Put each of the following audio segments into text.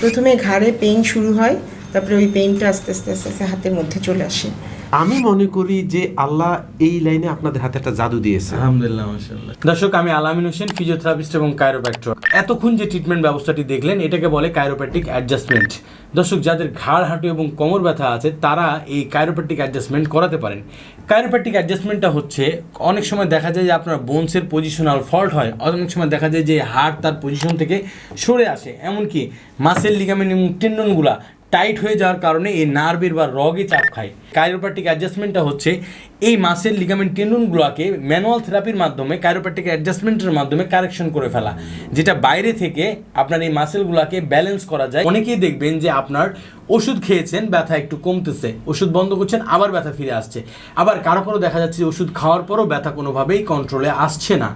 প্রথমে ঘাড়ে পেইন শুরু হয়, তারপরে ওই পেইনটা আস্তে আস্তে আস্তে আস্তে হাতের মধ্যে চলে আসে। আমি মনে করি যে আল্লাহ এই লাইনে আপনাদের হাতে একটা জাদু দিয়েছে। আলহামদুলিল্লাহ মাশাআল্লাহ। দর্শক আমি আলামিন হোসেন ফিজিওথেরাপিস্ট এবং কাইরোপ্র্যাক্টর এতক্ষণ যে ট্রিটমেন্ট ব্যবস্থাটি দেখলেন এটাকে বলে কাইরোপ্র্যাকটিক অ্যাডজাস্টমেন্ট দর্শক যাদের ঘাড় হাঁটু এবং কোমর ব্যথা আছে তারা এই কাইরোপ্র্যাকটিক অ্যাডজাস্টমেন্ট করাতে পারেন। কাইরোপ্র্যাকটিক অ্যাডজাস্টমেন্টটা হচ্ছে অনেক সময় দেখা যায় যে আপনার বোনসের পজিশনাল ফল্ট হয় অনেক সময় দেখা যায় যে হাড় তার পজিশন থেকে সরে আসে। এমনকি মাসেল লিগামেন্ট এবং টেন্ডনগুলা টাইট হয়ে যাওয়ার কারণে এই নার্ভের বা রগে চাপ খায়। কাইরোপ্যাটিক অ্যাডজাস্টমেন্টটা হচ্ছে এই মাসের লিগামেন্ট টেন্ডনগুলোকে ম্যানুয়াল থেরাপির মাধ্যমে, কাইরোপ্যাটিক অ্যাডজাস্টমেন্টের মাধ্যমে কারেকশন করে ফেলা। যেটা বাইরে থেকে আপনার এই মাসেলগুলোকে ব্যালেন্স করা যায়। অনেকেই দেখবেন যে আপনার ওষুধ খেয়েছেন ব্যথা একটু কমতেছে। ওষুধ বন্ধ করছেন আবার ব্যথা ফিরে আসছে। আবার কারও কারও দেখা যাচ্ছে যে ওষুধ খাওয়ার পরও ব্যথা কোনোভাবেই কন্ট্রোলে আসছে না।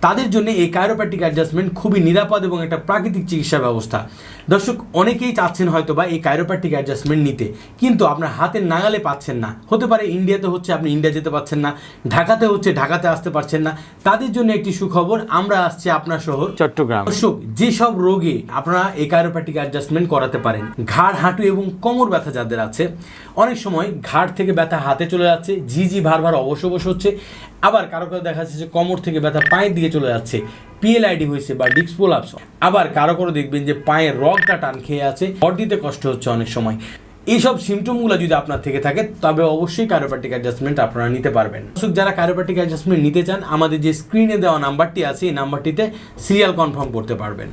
তাদের জন্য এই কায়োপ্যাটিক অ্যাডজাস্টমেন্ট খুবই নিরাপদ এবং একটা প্রাকৃতিক চিকিৎসা ব্যবস্থা। দর্শক অনেকেই চাচ্ছেন হয়তো বা এই কাইরোপ্যাটিক অ্যাডজাস্টমেন্ট নিতে। কিন্তু আপনার হাতের নাগালে পাচ্ছেন না। হতে পারে ইন্ডিয়াতে হচ্ছে আপনি ইন্ডিয়া যেতে পারছেন না। ঢাকাতে হচ্ছে ঢাকাতে আসতে পারছেন না। তাদের জন্য একটি সুখবর আমরা আসছি আপনার শহর। চট্টগ্রাম। দর্শক যেসব রোগে আপনারা এই কাইরোপ্যাটিক অ্যাডজাস্টমেন্ট করাতে পারেন ঘাড় হাঁটু এবং কোমর ব্যথা যাদের আছে, অনেক সময় ঘাড় থেকে ব্যথা হাতে চলে যাচ্ছে জি জি ভার ভার অবশ্য অবশ্য হচ্ছে, আবার কারও কারও দেখা যাচ্ছে যে কোমর থেকে ব্যথা পায়ের দিকে চলে যাচ্ছে পিএলআইডি হয়েছে বা ডিক্স প্রোলাপস আবার কারও কারও দেখবেন যে পায়ের রগটা টান খেয়ে আছে দিতে কষ্ট হচ্ছে অনেক সময়। এইসব সিমটমগুলো যদি আপনার থেকে থাকে, তবে অবশ্যই কারোপ্যাটিক অ্যাডজাস্টমেন্ট আপনারা নিতে পারবেন। দর্শক, যারা কারোপ্যাটিক অ্যাডজাস্টমেন্ট নিতে চান, আমাদের যে স্ক্রিনে দেওয়া নাম্বারটি আছে, এই নাম্বারটিতে সিরিয়াল কনফার্ম করতে পারবেন।